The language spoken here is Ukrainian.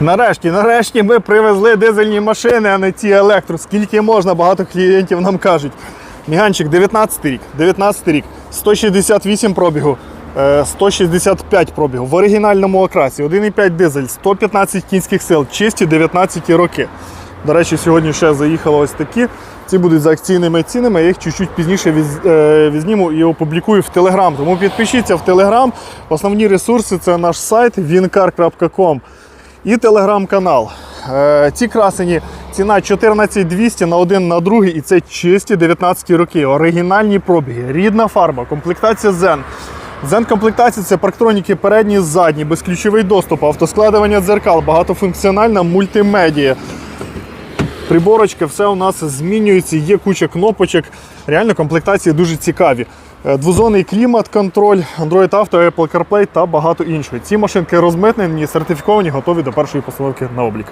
Нарешті, нарешті ми привезли дизельні машини, а не ті електро. Скільки можна, багато клієнтів нам кажуть. Міганчик 19 рік, 19 рік, 168 пробігу, е, 165 пробігу в оригінальному окрасі, 1,5 дизель, 115 кінських сил, чисті 19 роки. До речі, сьогодні ще заїхали ось такі. Ці будуть за акційними цінами. Я їх чуть-чуть пізніше віз- е, і опублікую в Телеграм. Тому підпишіться в Телеграм. Основні ресурси це наш сайт wincar.com і телеграм-канал. Е, ці красені ціна 14200 на один на другий, і це чисті 19 роки. Оригінальні пробіги, рідна фарба, комплектація Zen. Zen комплектація це парктроніки передні, задні, безключовий доступ, автоскладування дзеркал, багатофункціональна мультимедія. Приборочка, все у нас змінюється, є куча кнопочок. Реально комплектації дуже цікаві. Е, Двозонний клімат, контроль, Android Auto, Apple CarPlay та багато іншого. Ці машинки розмитнені, сертифіковані, готові до першої постановки на облік.